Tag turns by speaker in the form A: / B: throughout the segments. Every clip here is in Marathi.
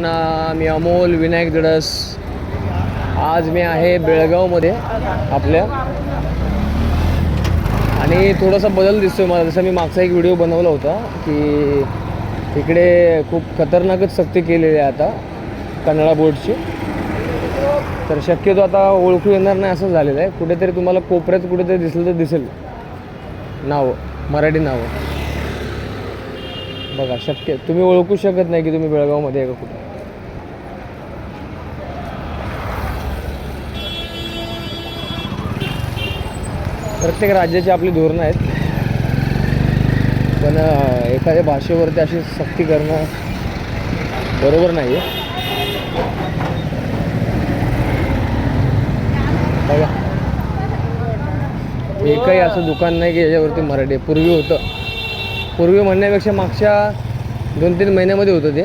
A: ना मी अमोल विनायक दडस. आज मी आहे बेळगावमध्ये आपल्या. आणि थोडासा बदल दिसतोय मला. जसं मी मागचा एक व्हिडिओ बनवला होता की इकडे खूप खतरनाकच सक्ती केलेली आहे आता कन्नडा बोर्डची. तर शक्यतो आता ओळखू येणार नाही असं झालेलं आहे. कुठेतरी तुम्हाला कोपऱ्यात कुठेतरी दिसलं तर दिसेल. नावं मराठी नावं. बघा शक्य. तुम्ही ओळखू शकत नाही की तुम्ही बेळगावमध्ये आहे का कुठे? प्रत्येक राज्याची आपली धोरणं आहेत. पण एखाद्या भाषेवरती अशी सक्ती करणं बरोबर नाही आहे बघा. एकही असं दुकान नाही की याच्यावरती मराठी पूर्वी होतं. पूर्वी म्हणण्यापेक्षा मागच्या दोन तीन महिन्यामध्ये होतं ते.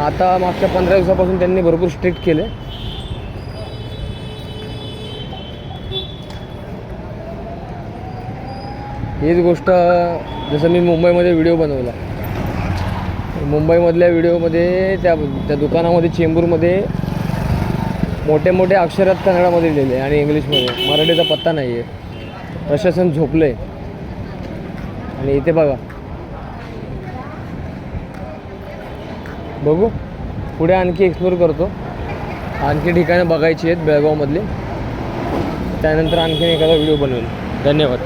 A: आता मागच्या पंधरा दिवसापासून त्यांनी भरपूर स्ट्रिक्ट केले हीच गोष्ट जसं मी मुंबईमध्ये व्हिडिओ बनवला. मुंबईमधल्या व्हिडिओमध्ये त्या त्या दुकानामध्ये चेंबूरमध्ये मोठे मोठे अक्षरात कन्नडामध्ये लिहिले आणि इंग्लिशमध्ये. मराठीचा पत्ता नाही आहे प्रशासन झोपलं आहे आणि इथे बघा बघू. पुढे आणखी एक्सप्लोर करतो. आणखी ठिकाणं बघायची आहेत बेळगावमधली. त्यानंतर आणखीन एखादा व्हिडिओ बनवेल. धन्यवाद.